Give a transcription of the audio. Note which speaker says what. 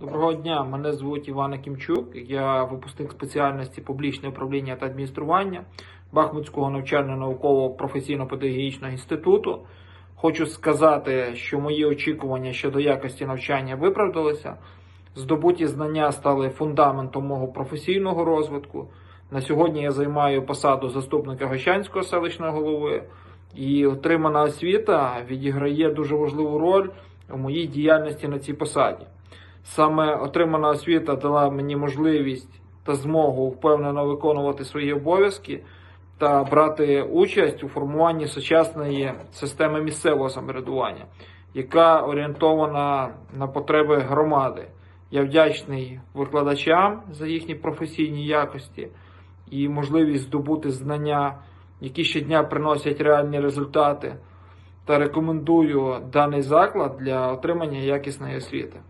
Speaker 1: Доброго дня, мене звуть Іван Акімчук. Я випускник спеціальності публічне управління та адміністрування Бахмутського навчально-наукового професійно-педагогічного інституту. Хочу сказати, що мої очікування щодо якості навчання виправдалися. Здобуті знання стали фундаментом мого професійного розвитку. На сьогодні я займаю посаду заступника Гощанського селищного голови, і отримана освіта відіграє дуже важливу роль у моїй діяльності на цій посаді. Саме отримана освіта дала мені можливість та змогу впевнено виконувати свої обов'язки та брати участь у формуванні сучасної системи місцевого самоврядування, яка орієнтована на потреби громади. Я вдячний викладачам за їхні професійні якості і можливість здобути знання, які щодня приносять реальні результати, та рекомендую даний заклад для отримання якісної освіти.